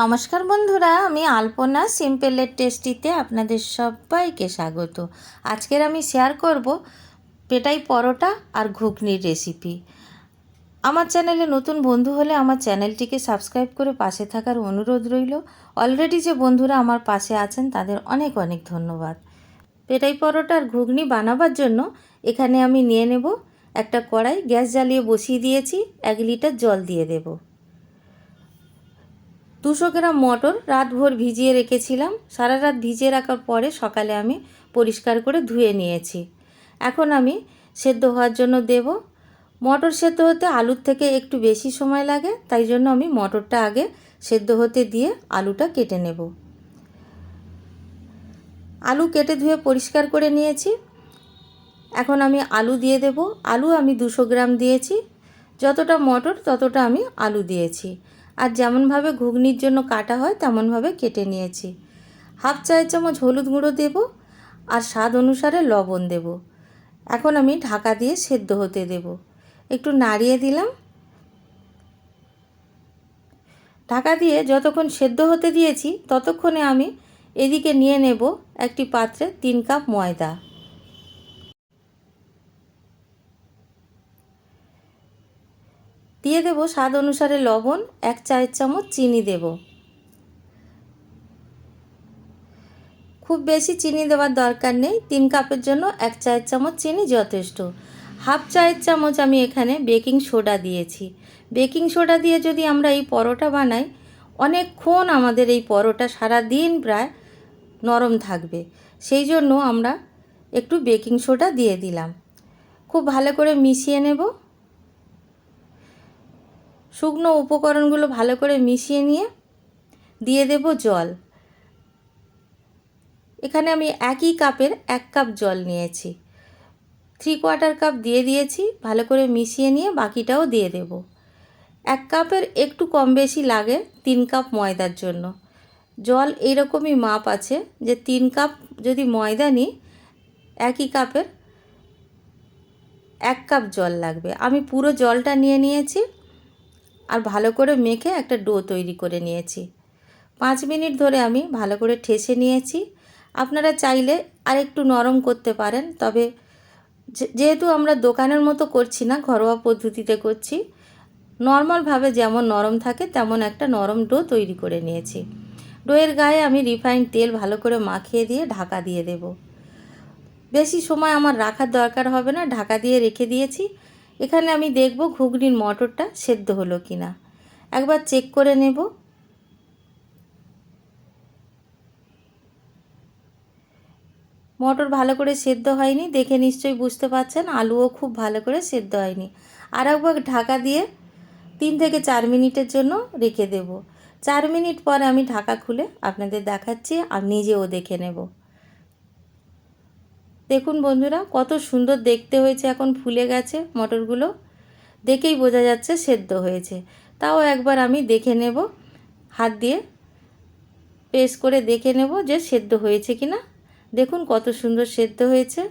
নমস্কার বন্ধুরা, আমি আলপনা সিম্পলের টেস্টিতে আপনাদের সবাইকে স্বাগত। আজকের আমি শেয়ার করব পেটাই পরোটা আর ঘুগনির রেসিপি আমার চ্যানেলে নতুন বন্ধু হলে আমার চ্যানেলটিকে সাবস্ক্রাইব করে পাশে থাকার অনুরোধ রইল। অলরেডি যে বন্ধুরা আমার পাশে আছেন, তাদের অনেক অনেক ধন্যবাদ। পেটাই পরোটা আর ঘুগনি বানাবার জন্য এখানে আমি নিয়ে নেব একটা কড়াই, গ্যাস জ্বালিয়ে বসিয়ে দিয়েছি, এক লিটার জল দিয়ে দেবো। দুশো গ্রাম মটর রাতভর ভিজিয়ে রেখেছিলাম। সারা রাত ভিজিয়ে রাখার পরে সকালে আমি পরিষ্কার করে ধুয়ে নিয়েছি। এখন আমি সেদ্ধ হওয়ার জন্য দেব। মটর সেদ্ধ হতে আলুর থেকে একটু বেশি সময় লাগে, তাই জন্য আমি মটরটা আগে সেদ্ধ হতে দিয়ে আলুটা কেটে নেব। আলু কেটে ধুয়ে পরিষ্কার করে নিয়েছি। এখন আমি আলু দিয়ে দেব। আলু আমি দুশো গ্রাম দিয়েছি। যতটা মটর ততটা আমি আলু দিয়েছি। আর যেমনভাবে ঘুগনির জন্য কাটা হয়, তেমনভাবে কেটে নিয়েছি। হাফ চায়ের চামচ হলুদ গুঁড়ো দেব আর স্বাদ অনুসারে লবণ দেব। এখন আমি ঢাকা দিয়ে সেদ্ধ হতে দেব। একটু নাড়িয়ে দিলাম। ঢাকা দিয়ে যতক্ষণ সেদ্ধ হতে দিয়েছি, ততক্ষণে আমি এদিকে নিয়ে নেব একটি পাত্রে তিন কাপ ময়দা। দিয়ে দেব স্বাদ অনুসারে লবণ, এক চায়ের চামচ চিনি দেব। খুব বেশি চিনি দেওয়ার দরকার নেই, তিন কাপের জন্য এক চায়ের চামচ চিনি যথেষ্ট। হাফ চায়ের চামচ আমি এখানে বেকিং সোডা দিয়েছি। বেকিং সোডা দিয়ে যদি আমরা এই পরোটা বানাই, অনেকক্ষণ আমাদের এই পরোটা সারা দিন প্রায় নরম থাকবে। সেই জন্য আমরা একটু বেকিং সোডা দিয়ে দিলাম। খুব ভালো করে মিশিয়ে নেব। শুকনো উপকরণগুলো ভালো করে মিশিয়ে নিয়ে দিয়ে দেব জল। এখানে আমি একই কাপের এক কাপ জল নিয়েছি। থ্রি কোয়ার্টার কাপ দিয়ে দিয়েছি, ভালো করে মিশিয়ে নিয়ে বাকিটাও দিয়ে দেব। এক কাপের একটু কম বেশি লাগে তিন কাপ ময়দার জন্য। জল এইরকমই মাপ আছে যে তিন কাপ যদি ময়দা নিই, একই কাপের এক কাপ জল লাগবে। আমি পুরো জলটা নিয়ে নিয়েছি আর ভালো করে মেখে একটা ডো তৈরি করে নিয়েছি। পাঁচ মিনিট ধরে আমি ভালো করে ঠেসে নিয়েছি। আপনারা চাইলে আর একটু নরম করতে পারেন, তবে যেহেতু আমরা দোকানের মতো করছি না, ঘরোয়া পদ্ধতিতে করছি, নর্মালভাবে যেমন নরম থাকে তেমন একটা নরম ডো তৈরি করে নিয়েছি। ডোয়ের গায়ে আমি রিফাইন তেল ভালো করে মাখিয়ে দিয়ে ঢাকা দিয়ে দেব। বেশি সময় আমার রাখার দরকার হবে না, ঢাকা দিয়ে রেখে দিয়েছি। এখানে আমি দেখব ঘুগনির মটরটা সেদ্ধ হলো কি না একবার চেক করে নেব। মটর ভালো করে সেদ্ধ হয়নি, দেখে নিশ্চয়ই বুঝতে পারছেন, আলুও খুব ভালো করে সেদ্ধ হয়নি। আর একবার ঢাকা দিয়ে তিন থেকে চার মিনিটের জন্য রেখে দেব। চার মিনিট পরে আমি ঢাকা খুলে আপনাদের দেখাচ্ছি, আর নিজেও দেখে নেব। দেখুন বন্ধুরা, কত সুন্দর দেখতে হয়েছে এখন ফুলে গেছে মটরগুলো। দেখেই বোঝা যাচ্ছে সেদ্ধ হয়েছে। তাও একবার আমি দেখে নেব। হাত দিয়ে পেস্ট করে দেখে নেব যে সেদ্ধ হয়েছে কি না দেখুন কত সুন্দর সেদ্ধ হয়েছে।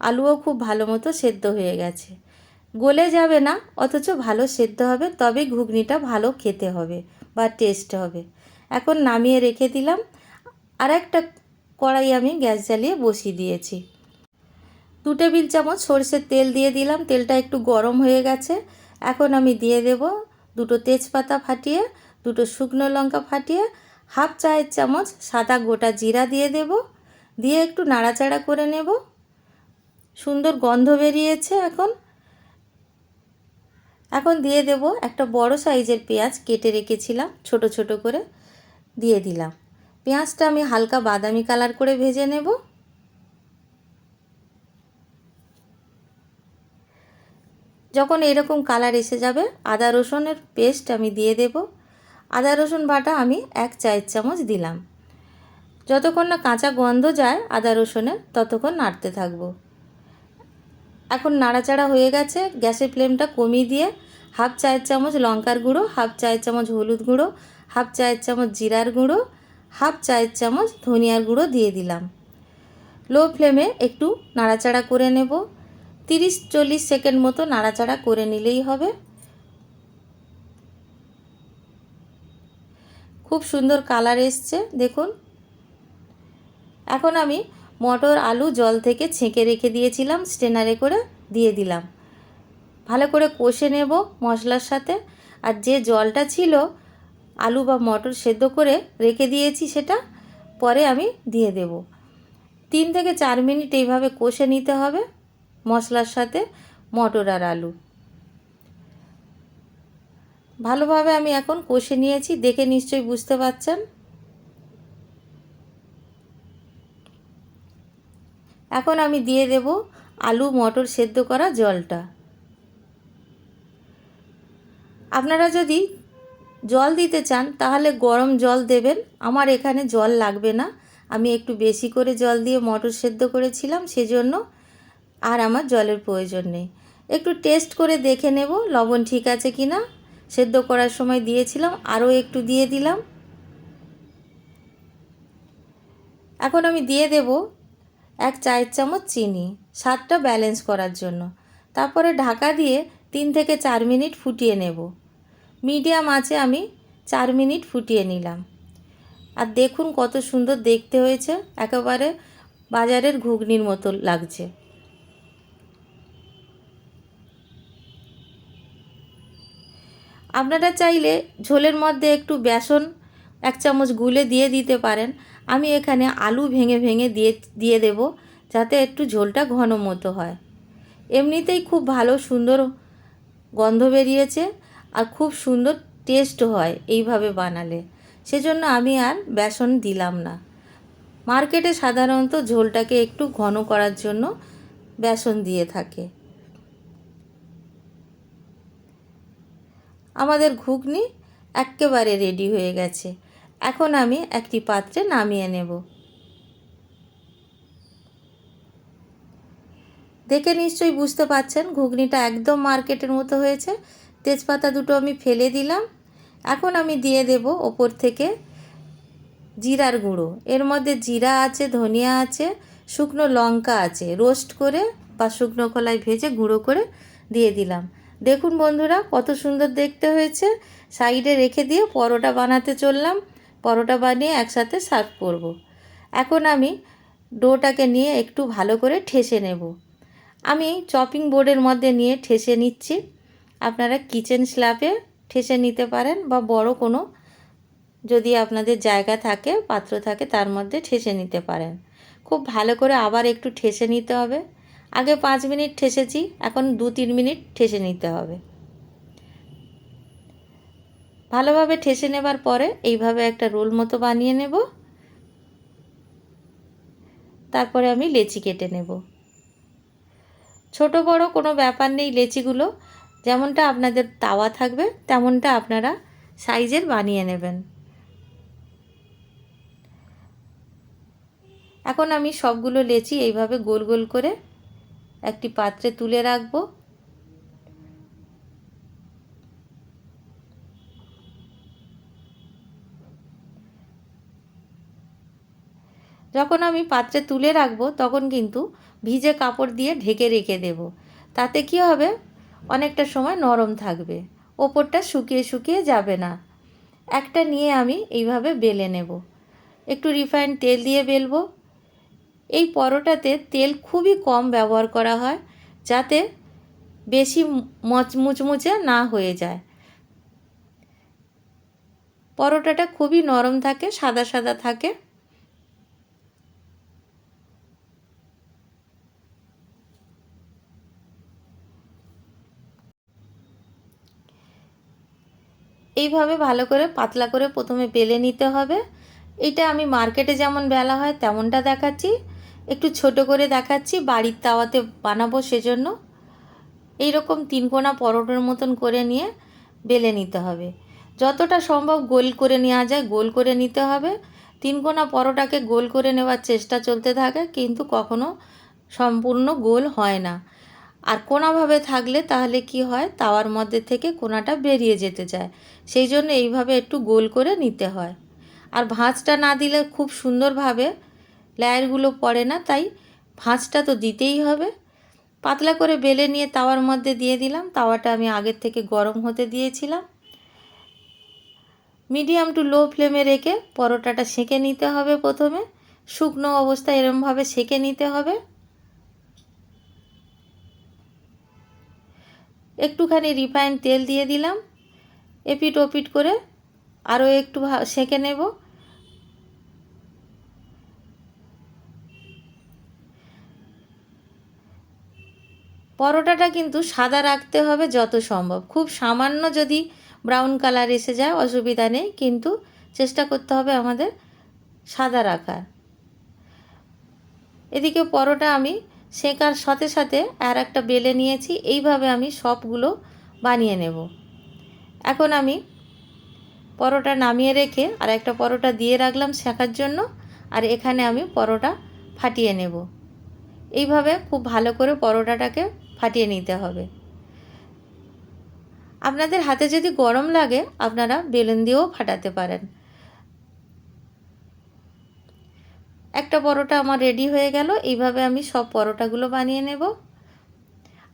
আলুও খুব ভালো মতো সেদ্ধ হয়ে গেছে। গলে যাবে না, অথচ ভালো সেদ্ধ হবে তবে ঘুগনিটা ভালো খেতে হবে বা টেস্ট হবে। এখন নামিয়ে রেখে দিলাম। আর একটা কড়াই আমি গ্যাস জ্বালিয়ে বসিয়ে দিয়েছি। দু টেবিল চামচ সরষের তেল দিয়ে দিলাম। তেলটা একটু গরম হয়ে গেছে। এখন আমি দিয়ে দেব দুটো তেজপাতা ফাটিয়ে, দুটো শুকনো লঙ্কা ফাটিয়ে, হাফ চায়ের চামচ সাদা গোটা জিরা দিয়ে দেব। দিয়ে একটু নাড়াচাড়া করে নেব। সুন্দর গন্ধ বেরিয়েছে এখন। এখন দিয়ে দেব একটা বড় সাইজের পেঁয়াজ কেটে রেখেছিলাম, ছোট ছোট করে দিয়ে দিলাম। পেঁয়াজটা আমি হালকা বাদামি কালার করে ভেজে নেব। যখন এরকম কালার এসে যাবে, আদা রসুনের পেস্ট আমি দিয়ে দেব। আদা রসুন বাটা আমি এক চায়ের চামচ দিলাম। যতক্ষণ না কাঁচা গন্ধ যায় আদা রসুনের, ততক্ষণ নাড়তে থাকব। এখন নাড়াচাড়া হয়ে গেছে, গ্যাসের ফ্লেমটা কমিয়ে দিয়ে হাফ চায়ের চামচ লঙ্কার গুঁড়ো, হাফ চায়ের চামচ হলুদ গুঁড়ো, হাফ চায়ের চামচ জিরার গুঁড়ো হাফ চায়ের চামচ ধনিয়ার গুঁড়ো দিয়ে দিলাম। লো ফ্লেমে একটু নাড়াচাড়া করে নেব। তিরিশ চল্লিশ সেকেন্ড মতো নাড়াচাড়া করে নিলেই হবে। খুব সুন্দর কালার এসছে, দেখুন। এখন আমি মটর আলু জল থেকে ছেঁকে রেখে দিয়েছিলাম, স্টেনারে করে দিয়ে দিলাম। ভালো করে কষে নেব মশলার সাথে। আর যে জলটা ছিল আলু বা মটর সেদ্ধ করে রেখে দিয়েছি সেটা, পরে আমি দিয়ে দেব। তিন থেকে চার মিনিট এইভাবে কষে নিতে হবে মশলার সাথে মটর আর আলু। ভালোভাবে আমি এখন কষে নিয়েছি, দেখে নিশ্চয়ই বুঝতে পারছেন। এখন আমি দিয়ে দেব আলু মটর সেদ্ধ করা জলটা। আপনারা যদি জল দিতে চান, তাহলে গরম জল দেবেন। আমার এখানে জল লাগবে না। আমি একটু বেশি করে জল দিয়ে মটর সেদ্ধ করেছিলাম, সেজন্য আর আমার জলের প্রয়োজন নেই। একটু টেস্ট করে দেখে নেব, লবণ ঠিক আছে কি না সেদ্ধ করার সময় দিয়েছিলাম, আরও একটু দিয়ে দিলাম। এখন আমি দিয়ে দেব এক চায়ের চামচ চিনি, স্বাদটা ব্যালেন্স করার জন্য। তারপরে ঢাকা দিয়ে তিন থেকে চার মিনিট ফুটিয়ে নেব। মিডিয়াম আছে আমি চার মিনিট ফুটিয়ে নিলাম। আর দেখুন কত সুন্দর দেখতে হয়েছে, একেবারে বাজারের ঘুগনির মতো লাগছে। আপনারা চাইলে ঝোলের মধ্যে একটু বেসন, এক চামচ গুলে দিয়ে দিতে পারেন। আমি এখানে আলু ভেঙে ভেঙে দিয়ে দিয়ে দেব যাতে একটু ঝোলটা ঘন মতো হয়। এমনিতেই খুব ভালো সুন্দর গন্ধ বেরিয়েছে। আর খুব সুন্দর টেস্ট হয় এইভাবে বানালে। সেজন্য আমি আর বেসন দিলাম না। মার্কেটে সাধারণত ঝোলটাকে একটু ঘন করার জন্য বেসন দিয়ে থাকে। আমাদের ঘুগনি একেবারে রেডি হয়ে গেছে। এখন আমি একটি পাত্রে নামিয়ে নেব। দেখে নিশ্চয়ই বুঝতে পাচ্ছেন ঘুগনিটা একদম মার্কেটের মতো হয়েছে। তেজপাতা দুটো আমি ফেলে দিলাম। এখন আমি দিয়ে দেব ওপর থেকে জিরার গুঁড়ো। এর মধ্যে জিরা আছে, ধনিয়া আছে, শুকনো লঙ্কা আছে। রোস্ট করে বা শুকনো কলায় ভেজে গুঁড়ো করে দিয়ে দিলাম। দেখুন বন্ধুরা, কত সুন্দর দেখতে হয়েছে। সাইডে রেখে দিয়ে পরোটা বানাতে চললাম। পরোটা বানিয়ে একসাথে সার্ভ করব। এখন আমি ডোটাকে নিয়ে একটু ভালো করে ঠেসে নেব। আমি চপিং বোর্ডের মধ্যে নিয়ে ঠেসে নিচ্ছি। আপনারা কিচেন স্ল্যাপে ঠেসে নিতে পারেন বা বড় কোনো যদি আপনাদের জায়গা থাকে, পাত্র থাকে, তার মধ্যে ঠেসে নিতে পারেন। খুব ভালো করে আবার একটু ঠেসে নিতে হবে। আগে পাঁচ মিনিট ঠেসেছি, এখন দু তিন মিনিট ঠেসে নিতে হবে। ভালোভাবে ঠেসে নেবার পরে এইভাবে একটা রোল মতো বানিয়ে নেব। তারপরে আমি লেচি কেটে নেব। ছোট বড় কোনো ব্যাপার নেই লেচিগুলো। যেমনটা আপনাদের তাওয়া থাকবে, তেমনটা আপনারা সাইজের বানিয়ে নেবেন। এখন আমি সবগুলো লেচি এইভাবে গোল গোল করে একটি পাত্রে তুলে রাখব। যখন আমি পাত্রে তুলে রাখব, তখন কিন্তু ভিজে কাপড় দিয়ে ঢেকে রেখে দেব। তাতে কি হবে? অনেকটা সময় নরম থাকবে। ওপরটা শুকিয়ে শুকিয়ে যাবে না। একটা নিয়ে আমি এইভাবে বেলে নেব। একটু রিফাইন্ড তেল দিয়ে বেলবো। এই পরোটাতে তেল খুবই কম ব্যবহার করা হয়, যাতে বেশি মচ, মুচমুচে না হয়ে যায়। পরোটাটা খুবই নরম থাকে, সাদা সাদা থাকে। এইভাবে ভালো করে পাতলা করে প্রথমে বেলে নিতে হবে। এটা আমি মার্কেটে যেমন বেলা হয় তেমনটা দেখাচ্ছি। একটু ছোট করে দেখাচ্ছি, বাড়ির তাওয়াতে বানাবো সেজন্য। এইরকম তিনকোনা পরোটার মতন করে নিয়ে বেলে নিতে হবে। যতটা সম্ভব গোল করে নেওয়া যায় গোল করে নিতে হবে। তিনকোনা পরোটাকে গোল করে নেওয়ার চেষ্টা চলতে থাকে, কিন্তু কখনো সম্পূর্ণ গোল হয় না। আর কোনাভাবে থাকলে তাহলে কি হয়? তাওয়ার মধ্যে থেকে কোনাটা বেরিয়ে যেতে চায়। সেই জন্য এইভাবে একটু গোল করে নিতে হয়। আর ভাঁজটা না দিলে খুব সুন্দরভাবে লেয়ারগুলো পড়ে না, তাই ভাঁজটা তো দিতেই হবে। পাতলা করে বেলে নিয়ে তাওয়ার মধ্যে দিয়ে দিলাম। তাওয়াটা আমি আগের থেকে গরম হতে দিয়েছিলাম। মিডিয়াম টু লো ফ্লেমে রেখে পরোটাটা সেঁকে নিতে হবে প্রথমে। শুকনো অবস্থায় এরমভাবে সেঁকে নিতে হবে। একটুখানি রিফাইন তেল দিয়ে দিলাম। এপিট ওপিট করে আরও একটু সেঁকে নেব। পরোটাটা কিন্তু সাদা রাখতে হবে যত সম্ভব। খুব সামান্য যদি ব্রাউন কালার এসে যায়, অসুবিধা নেই, কিন্তু চেষ্টা করতে হবে আমাদের সাদা রাখার। এদিকে পরোটা আমি সেকার সাথে সাথে আর একটা বেলে নিয়েছি, এইভাবে আমি সবগুলো বানিয়ে নেব। এখন আমি পরোটা নামিয়ে রেখে আর একটা পরোটা দিয়ে রাখলাম শেখার জন্য, আর এখানে আমি পরোটা ফাটিয়ে নেব। এইভাবে খুব ভালো করে পরোটাটাকে ফাটিয়ে নিতে হবে। আপনাদের হাতে যদি গরম লাগে, আপনারা বেলুন দিয়েও ফাটাতে পারেন। একটা পরোটা আমার রেডি হয়ে গেল, এইভাবে আমি সব পরোটাগুলো বানিয়ে নেব।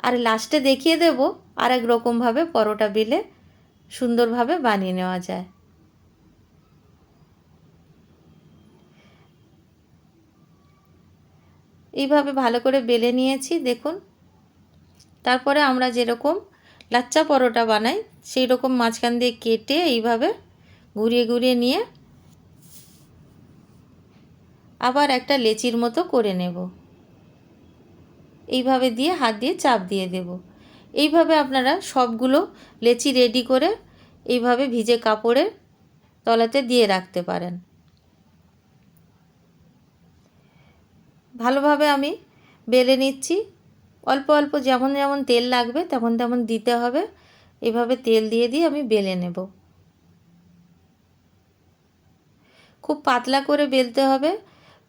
আর লাস্টে দেখিয়ে দেব আর এক রকমভাবে পরোটা বেলে সুন্দরভাবে বানিয়ে নেওয়া যায়। এইভাবে ভালো করে বেলে নিয়েছি, দেখুন। তারপরে আমরা যেরকম লাচ্চা পরোটা বানাই সেই রকম মাঝখান দিয়ে কেটে এইভাবে ঘুরিয়ে ঘুরিয়ে নিয়ে আবার একটা লেচির মতো করে নেব। এইভাবে দিয়ে হাত দিয়ে চাপ দিয়ে দেব। এইভাবে আপনারা সবগুলো লেচি রেডি করে এইভাবে ভিজে কাপড়ে তলাতে দিয়ে রাখতে পারেন। ভালোভাবে আমি বেলে নিচ্ছি। অল্প অল্প যেমন যেমন তেল লাগবে তেমন তেমন দিতে হবে। এভাবে তেল দিয়ে দিয়ে আমি বেলে নেব। খুব পাতলা করে বেলতে হবে।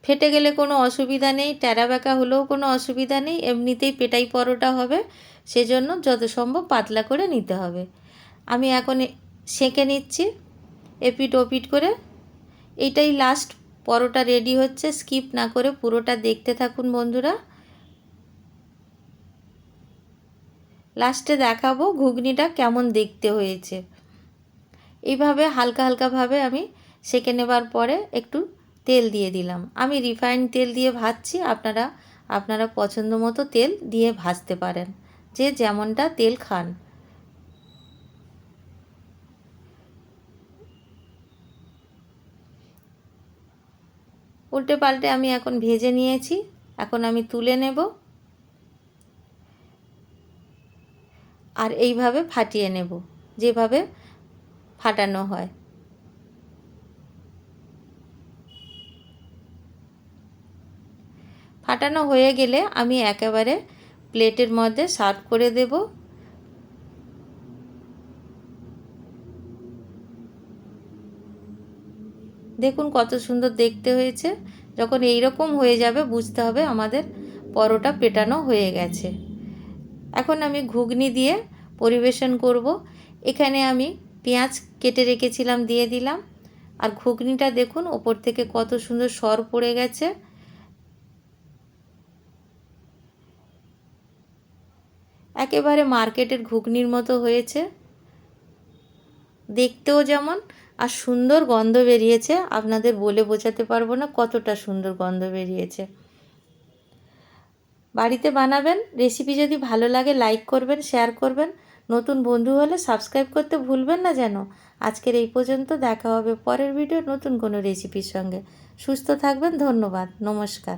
ফেটে গেলে কোনো অসুবিধা নেই, ট্যারা ব্যাকা হলেও কোনো অসুবিধা নেই, এমনিতেই পেটাই পরোটা হবে, সেজন্য যত সম্ভব পাতলা করে নিতে হবে। আমি এখন সেঁকে নিচ্ছি, এপিট ওপিট করে। এইটাই লাস্ট পরোটা রেডি হচ্ছে স্কিপ না করে পুরোটা দেখতে থাকুন বন্ধুরা। লাস্টে দেখাবো ঘুগনিটা কেমন দেখতে হয়েছে। এইভাবে হালকা হালকাভাবে আমি সেঁকে নেবার পরে একটু তেল দিয়ে দিলাম। আমি রিফাইন্ড তেল দিয়ে ভাজছি, আপনারা আপনারা পছন্দ মতো তেল দিয়ে ভাজতে পারেন। যে যেমনটা তেল খান। উল্টে পাল্টে আমি এখন ভেজে নিয়েছি। এখন আমি তুলে নেব। আর এইভাবে ফাটিয়ে নেব, যেভাবে ফাটানো হয়। ফাটানো হয়ে গেলে আমি একেবারে প্লেটের মধ্যে সার্ভ করে দেব। দেখুন কত সুন্দর দেখতে হয়েছে। যখন এই রকম হয়ে যাবে বুঝতে হবে আমাদের পরোটা পেটানো হয়ে গেছে। এখন আমি ঘুগনি দিয়ে পরিবেশন করব। এখানে আমি পেঁয়াজ কেটে রেখেছিলাম, দিয়ে দিলাম। আর ঘুগনিটা দেখুন ওপর থেকে কত সুন্দর সর পড়ে গেছে। একেবারে মার্কেটের ঘুগনির মতো হয়েছে। দেখতেও যেমন আর সুন্দর গন্ধ বেরিয়েছে। আপনাদের বলে বোঝাতে পারব না কতটা সুন্দর গন্ধ বেরিয়েছে। বাড়িতে বানাবেন রেসিপি যদি ভালো লাগে লাইক করবেন শেয়ার করবেন। নতুন বন্ধু হলে সাবস্ক্রাইব করতে ভুলবেন না যেন। আজকের এই পর্যন্ত দেখা হবে পরের ভিডিও নতুন কোনো রেসিপির সঙ্গে। সুস্থ থাকবেন, ধন্যবাদ, নমস্কার।